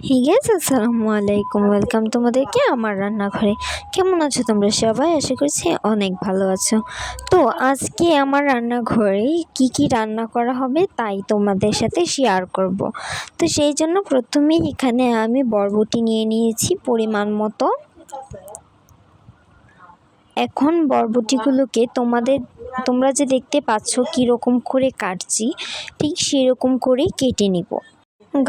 হি গেছে আসসালামু আলাইকুম। ওয়েলকাম তোমাদেরকে আমার রান্নাঘরে। কেমন আছো তোমরা সবাই? আশা করছি অনেক ভালো আছো। তো আজকে আমার রান্নাঘরে কি কি রান্না করা হবে তাই তোমাদের সাথে শেয়ার করব। তো সেই জন্য প্রথমেই এখানে আমি বরবটি নিয়ে নিয়েছি পরিমাণ মতো। এখন বরবটিগুলোকে তোমাদের, তোমরা যে দেখতে পাচ্ছ কীরকম করে কাটছি, ঠিক সেরকম করেই কেটে নিব।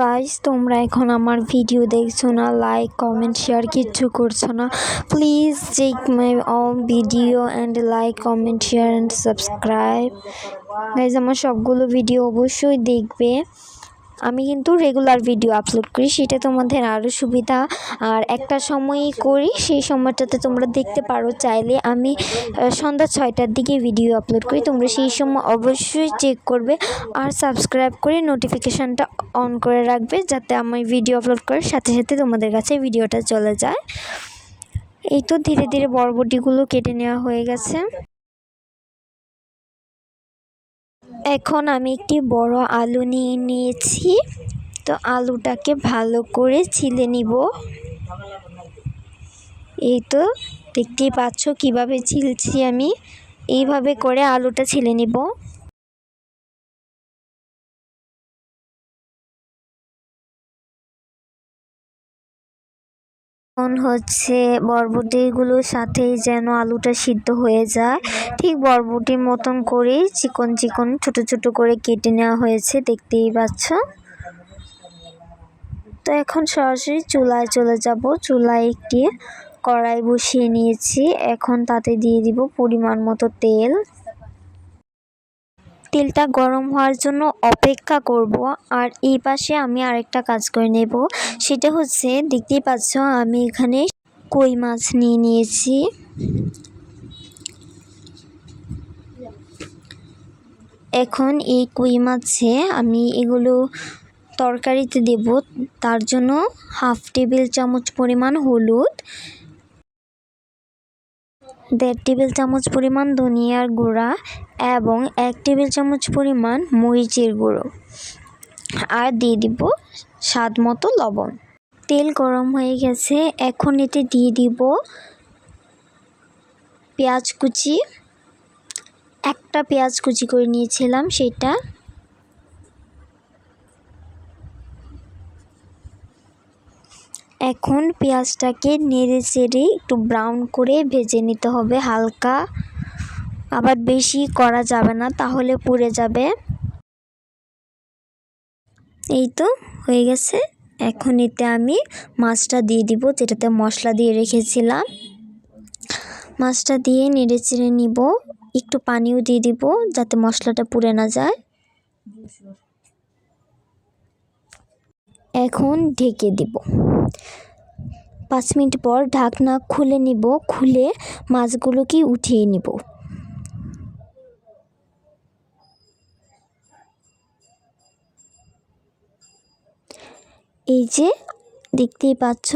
গাইস তোমরা এখন আমার ভিডিও দেখছ না? লাইক কমেন্ট শেয়ার কিচ্ছু করছ না? Please check my video and like comment share and subscribe guys আমার সবগুলো ভিডিও অবশ্যই দেখবে। আমি কিন্তু রেগুলার ভিডিও আপলোড করি, সেটা তোমাদের আরও সুবিধা। আর একটা সময়ই করি, সেই সময়টাতে তোমরা দেখতে পারো চাইলে। আমি সন্ধ্যা ছয়টার দিকে ভিডিও আপলোড করি, তোমরা সেই সময় অবশ্যই চেক করবে। আর সাবস্ক্রাইব করে নোটিফিকেশানটা অন করে রাখবে, যাতে আমি ভিডিও আপলোড করার সাথে সাথে তোমাদের কাছে ভিডিওটা চলে যায়। এই তো ধীরে ধীরে বরবটিগুলো কেটে নেওয়া হয়ে গেছে। এখন আমি একটি বড় আলু নিয়ে নিয়েছি। তো আলুটাকে ভালো করে ছিলে নিব। এই তো দেখতেই পাচ্ছ কীভাবে ছিলছি আমি। এইভাবে করে আলুটা ছিলে নিব। এখন হচ্ছে বরবটিগুলোর সাথেই যেন আলুটা সিদ্ধ হয়ে যায়। ঠিক বরবটির মতন করেই চিকন চিকন ছোট ছোট করে কেটে নেওয়া হয়েছে, দেখতেই পাচ্ছ। তো এখন সরাসরি চুলায় চলে যাব। চুলায় একটি কড়াই বসিয়ে নিয়েছি। এখন তাতে দিয়ে দিব পরিমাণ মতো তেল। তেলটা গরম হওয়ার জন্য অপেক্ষা করব। আর এই পাশে আমি আরেকটা কাজ করে নেব। সেটা হচ্ছে, দেখতেই পাচ্ছ, আমি এখানে কই মাছ নিয়ে নিয়েছি। এখন এই কই মাছে আমি এগুলো তরকারিতে দেব। তার জন্য হাফ টেবিল চামচ পরিমাণ হলুদ দেড় টেবিল চামচ পরিমাণ ধনিয়ার গুঁড়া এবং এক টেবিল চামচ পরিমাণ মরিচের গুঁড়ো। আর দিয়ে দিব স্বাদ মতো লবণ। তেল গরম হয়ে গেছে, এখন এতে দিয়ে দিব পেঁয়াজ কুচি। একটা পেঁয়াজ কুচি করে নিয়েছিলাম, সেটা এখন পেঁয়াজটাকে নেড়ে চেড়ে একটু ব্রাউন করে ভেজে নিতে হবে হালকা। আবার বেশি করা যাবে না, তাহলে পুড়ে যাবে। এই তো হয়ে গেছে। এখন এতে আমি মাছটা দিয়ে দিব, যেটাতে মশলা দিয়ে রেখেছিলাম। মাছটা দিয়ে নেড়ে চেড়ে নিব, একটু পানিও দিয়ে দিব, যাতে মশলাটা পুড়ে না যায়। এখন ঢেকে দিব। পাঁচ মিনিট পর ঢাকনা খুলে নিব, খুলে মাছগুলোকে উঠিয়ে নিব। এই যে দেখতেই পাচ্ছ,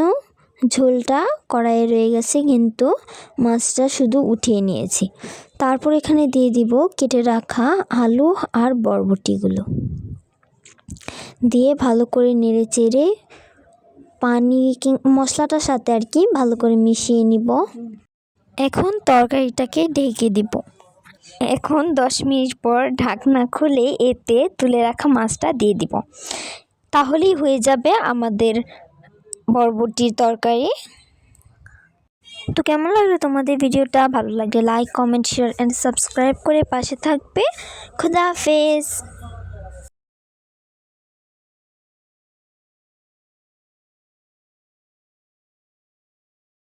ঝোলটা কড়াইয়ে রয়ে গেছে, কিন্তু মাছটা শুধু উঠিয়ে নিয়েছি। তারপর এখানে দিয়ে দিব কেটে রাখা আলু আর বরবটিগুলো। দিয়ে ভালো করে নেড়ে চেড়ে পানি কিং- মশলাটার সাথে আর কি ভালো করে মিশিয়ে নিব। এখন তরকারিটাকে ঢেকে দিব। এখন দশ মিনিট পর ঢাকনা খুলে এতে তুলে রাখা মাছটা দিয়ে দিব। তাহলেই হয়ে যাবে আমাদের বরবটির তরকারি। তো কেমন লাগল তোমাদের ভিডিওটা? ভালো লাগলে like comment share and subscribe করে পাশে থাকবে। খুদা হাফেজ!